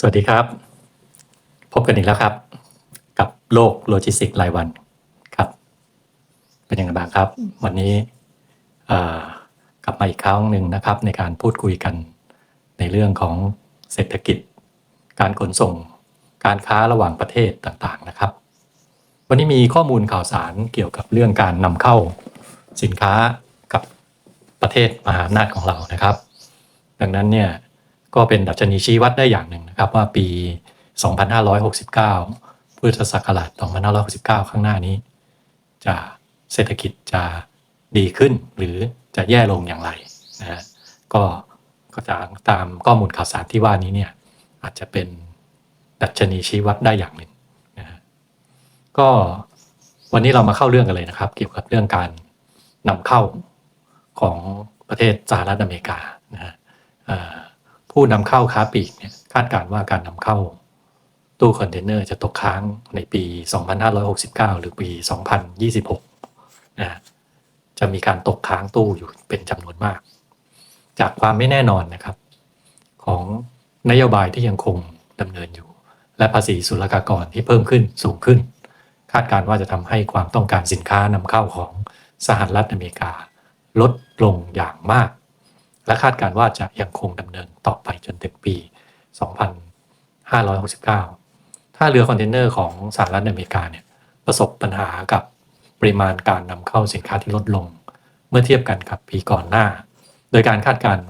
สวัสดีครับ พบกันอีกแล้วครับ กับโลกโลจิสติกส์รายวันครับ เป็นยังไงบ้างครับ วันนี้กลับมาอีกครั้งหนึ่งนะครับ ในการพูดคุยกันในเรื่องของเศรษฐกิจ การขนส่ง การค้าระหว่างประเทศต่างๆนะครับ วันนี้มีข้อมูลข่าวสารเกี่ยวกับเรื่องการนำเข้าสินค้ากับประเทศมหาอำนาจของเรานะครับ ดังนั้นเนี่ย ก็เป็นดัชนีชี้วัดได้อย่างหนึ่งนะครับว่าปี 2569พุทธศักราช2569 ข้างหน้านี้ จะเศรษฐกิจจะดีขึ้นหรือจะแย่ลงอย่างไรนะฮะก็ก็จะตามข้อมูลข่าวสารที่ว่านี้เนี่ยอาจจะเป็นดัชนีชี้วัดได้อย่างหนึ่งนะฮะก็วันนี้เรามาเข้าเรื่องกันเลยนะครับ เกี่ยวกับเรื่องการนำเข้าของประเทศสหรัฐอเมริกานะฮะอ่อ ผู้นำเข้าค้าปลีกเนี่ยคาดการณ์ว่าการนำเข้าตู้คอนเทนเนอร์จะตกค้างในปี 2569 หรือปี 2026 นะจะมีการตกค้างตู้อยู่เป็นจำนวนมาก จากความไม่แน่นอนนะครับ ของนโยบายที่ยังคงดำเนินอยู่ และภาษีศุลกากรที่เพิ่มขึ้นสูงขึ้น คาดการว่าจะทำให้ความต้องการสินค้านำเข้าของสหรัฐอเมริกา ลดลงอย่างมาก และคาดการว่าจะยังคงดำเนินต่อไปจนถึงปี 2569 ถ้าเรือคอนเทนเนอร์ของสหรัฐอเมริกาเนี่ยประสบปัญหากับปริมาณการนำเข้าสินค้าที่ลดลง เมื่อเทียบกันกับปีก่อนหน้า โดยการคาดการณ์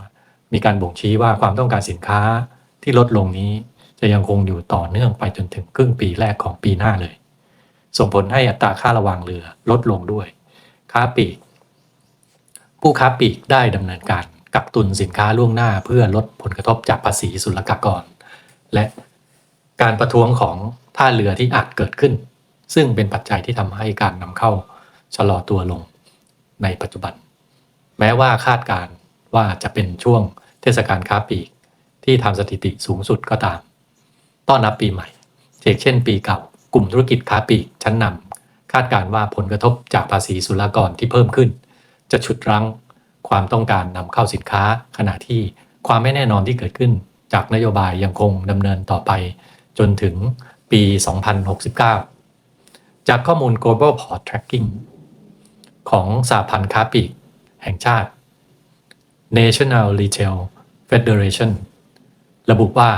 มีการบ่งชี้ว่าความต้องการสินค้าที่ลดลงนี้จะยังคงอยู่ต่อเนื่องไปจนถึงครึ่งปีแรกของปีหน้าเลย ส่งผลให้อัตราค่าระวางเรือลดลงด้วย ค้าปลีก ผู้ค้าปลีกได้ดำเนินการ กักตุนสินค้าล่วงหน้าเพื่อลดผลกระทบจากภาษีศุลกากร และการประท้วงของท่าเรือที่อาจเกิดขึ้น ซึ่งเป็นปัจจัยที่ทำให้การนำเข้าชะลอตัวลงในปัจจุบัน แม้ว่าคาดการณ์ว่าจะเป็นช่วงเทศกาลค้าปลีก ที่ทำสถิติสูงสุดก็ตาม ต้อนรับปีใหม่เช่น ปีเก่ากลุ่มธุรกิจค้าปลีกชั้นนำคาดการณ์ว่าผลกระทบจากภาษีศุลกากรที่เพิ่มขึ้น จะฉุดรั้ง ความต้องการนำเข้าสินค้า ขณะที่ความไม่แน่นอนที่เกิดขึ้น จากนโยบายยังคงดำเนินต่อไป จนถึงปี 2069 จากข้อมูล global port tracking ของสหพันธ์ค้าปลีกแห่งชาติ National Retail Federation ระบุว่า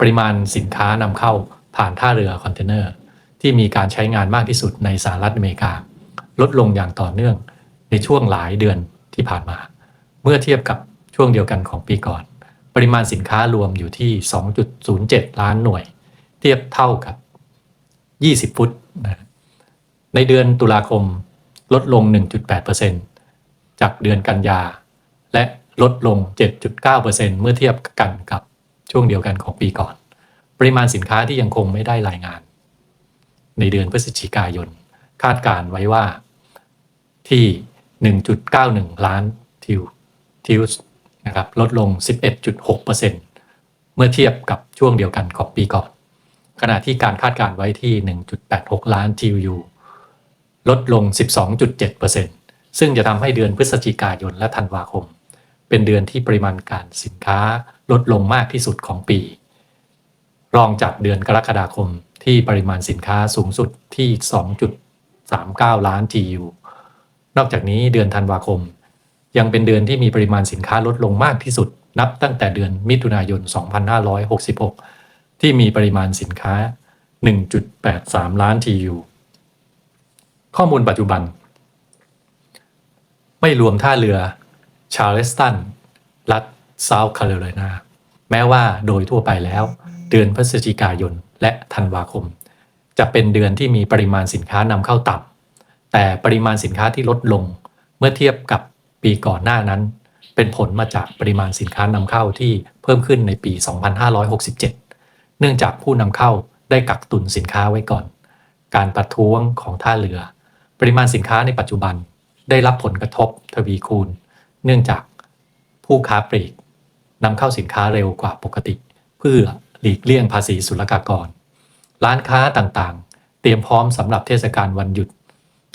ปริมาณสินค้านำเข้าผ่านท่าเรือคอนเทนเนอร์ ที่มีการใช้งานมากที่สุดในสหรัฐอเมริกา ลดลงอย่างต่อเนื่องในช่วงหลายเดือนที่ผ่านมา เมื่อเทียบกับช่วงเดียวกันของปีก่อน ปริมาณสินค้ารวมอยู่ที่ 2.07 ล้านหน่วย เทียบเท่ากับ 20 ฟุตนะในเดือนตุลาคมลดลง 1.8%จากเดือนกันยา และลดลง 7.9%เมื่อเทียบกันกับช่วงเดียวกันของปีก่อน ปริมาณสินค้าที่ยังคงไม่ได้รายงาน ในเดือนพฤศจิกายน คาดการไว้ว่าที่ 1.91 ล้านทิว ทิวส์นะครับลดลง 11.6%เมื่อเทียบกับช่วงเดียวกันของปีก่อน ขณะที่การคาดการไว้ที่ 1.86 ล้านทิวยูลดลง 12.7%ซึ่งจะทำให้เดือนพฤศจิกายนและธันวาคม เป็นเดือนที่ปริมาณการสินค้าลดลงมากที่สุดของปี รองจากเดือนกรกฎาคมที่ปริมาณสินค้าสูงสุดที่ 2.39 ล้าน TU นอกจากนี้เดือนธันวาคม ยังเป็นเดือนที่มีปริมาณสินค้าลดลงมากที่สุด นับตั้งแต่เดือนมิถุนายน 2566 ที่มีปริมาณสินค้า 1.83 ล้าน TU ข้อมูลปัจจุบัน ไม่รวมท่าเรือชาร์เลสตันรัฐเซาท์แคโรไลนาแม้ว่าโดยทั่วไปแล้ว เดือนพฤศจิกายนและธันวาคม จะเป็นเดือนที่มีปริมาณสินค้านำเข้าต่ำแต่ปริมาณสินค้าที่ลดลงเมื่อเทียบกับ ปีก่อนหน้านั้น เป็นผลมาจากปริมาณสินค้านำเข้าที่เพิ่มขึ้นในปี 2567 เนื่องจากผู้นำเข้าได้กักตุนสินค้าไว้ก่อน การประท้วงของท่าเรือ ปริมาณสินค้าในปัจจุบันได้รับผลกระทบทวีคูณ เนื่องจากผู้ค้าปลีกนำเข้าสินค้าเร็วกว่าปกติ เพื่อหลีกเลี่ยงภาษีศุลกากร ร้านค้าต่างๆ เตรียมพร้อมสำหรับเทศกาลวันหยุด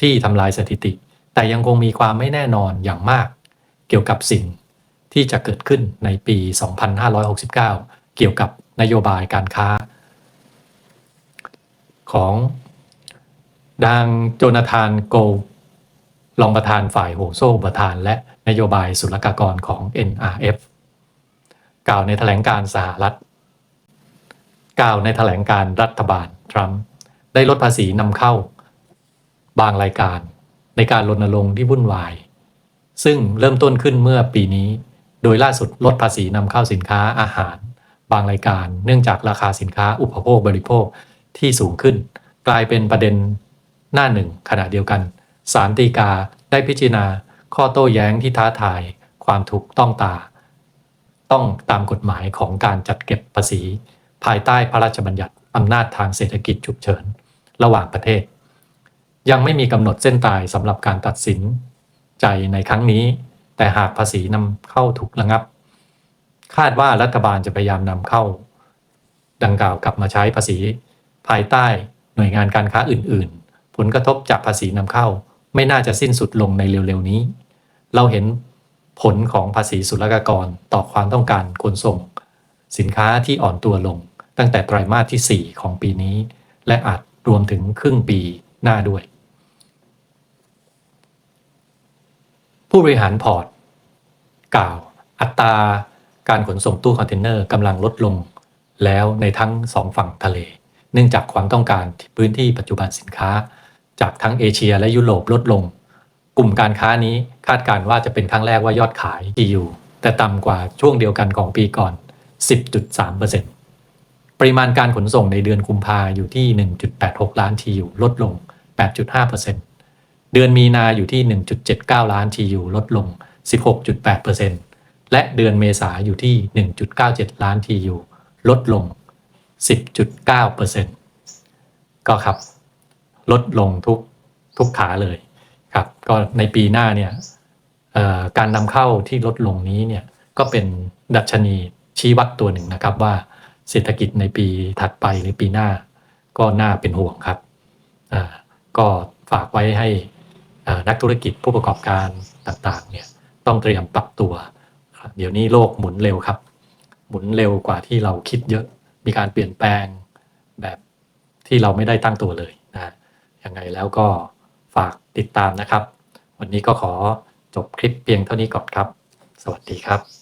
ที่ทำลายสถิติ แต่ยังคงมีความไม่แน่นอนอย่างมาก เกี่ยวกับสิ่งที่จะเกิดขึ้นในปี 2569 เกี่ยวกับนโยบายการค้า ของดังโจนาธานโกลรองประธานฝ่ายโหโซประธาน และนโยบายศุลกากรของ NRF กล่าวในแถลงการสหรัฐ กล่าวในแถลงการรัฐบาลทรัมป์ได้ลดภาษีนำเข้า บางรายการ ในการรณรงค์ที่วุ่นวาย ซึ่งเริ่มต้นขึ้นเมื่อปีนี้ โดยล่าสุดลดภาษีนำเข้าสินค้าอาหาร บางรายการ เนื่องจากราคาสินค้าอุปโภคบริโภคที่สูงขึ้น กลายเป็นประเด็นหน้าหนึ่งขณะเดียวกันศาลฎีกาได้พิจารณาข้อโต้แย้งที่ท้าทาย ความถูกต้องตา ต้องตามกฎหมายของการจัดเก็บภาษี ภายใต้พระราชบัญญัติอำนาจทางเศรษฐกิจฉุกเฉิน ระหว่างประเทศ ยังไม่มีกำหนดเส้นตายสำหรับการตัดสินใจในครั้งนี้ แต่หากภาษีนำเข้าถูกระงับ คาดว่ารัฐบาลจะพยายามนำเข้า ดังกล่าวกลับมาใช้ภาษีภายใต้หน่วยงานการค้าอื่น ๆ ผลกระทบจากภาษีนำเข้าไม่น่าจะสิ้นสุดลงในเร็ว ๆ นี้ เราเห็นผลของภาษีศุลกากรต่อความต้องการขนส่ง สินค้าที่อ่อนตัวลง ตั้งแต่ไตรมาสที่ 4 ของปีนี้ และอาจรวมถึงครึ่งปีหน้าด้วย ผู้บริหารพอร์ต กล่าว อัตราการขนส่งตู้คอนเทนเนอร์กำลังลดลงแล้วในทั้งสองฝั่งทะเล เนื่องจากความต้องการที่พื้นที่ปัจจุบันสินค้า จากทั้งเอเชียและยุโรปลดลง กลุ่มการค้านี้คาดการว่าจะเป็นครั้งแรกว่ายอดขาย EU แต่ต่ำกว่าช่วงเดียวกันของปีก่อน 10.3%ปริมาณการขนส่งในเดือนกุมภาอยู่ที่ 1.86 ล้าน TU ลดลง 8.5% เดือนมีนาอยู่ที่ 1.79 ล้าน TU ลดลง 16.8%และเดือนเมษาอยู่ที่ 1.97 ล้าน TU ลดลง 10.9%ก็ครับ ลดลงทุกทุกขาเลยครับ ก็ในปีหน้าเนี่ยการนำเข้าที่ลดลงนี้เนี่ยก็เป็นดัชนีชี้วัดตัวหนึ่งนะครับว่าเศรษฐกิจในปีถัดไปหรือปีหน้า ก็น่าเป็นห่วงครับ ก็ฝากไว้ให้ นักธุรกิจผู้ประกอบการต่างๆเนี่ยต้องเตรียมปรับตัว เดี๋ยวนี้โลกหมุนเร็วครับ หมุนเร็วกว่าที่เราคิดเยอะ มีการเปลี่ยนแปลงแบบที่เราไม่ได้ตั้งตัวเลยนะยังไงแล้วก็ฝากติดตามนะครับ วันนี้ก็ขอจบคลิปเพียงเท่านี้ก่อนครับ สวัสดีครับ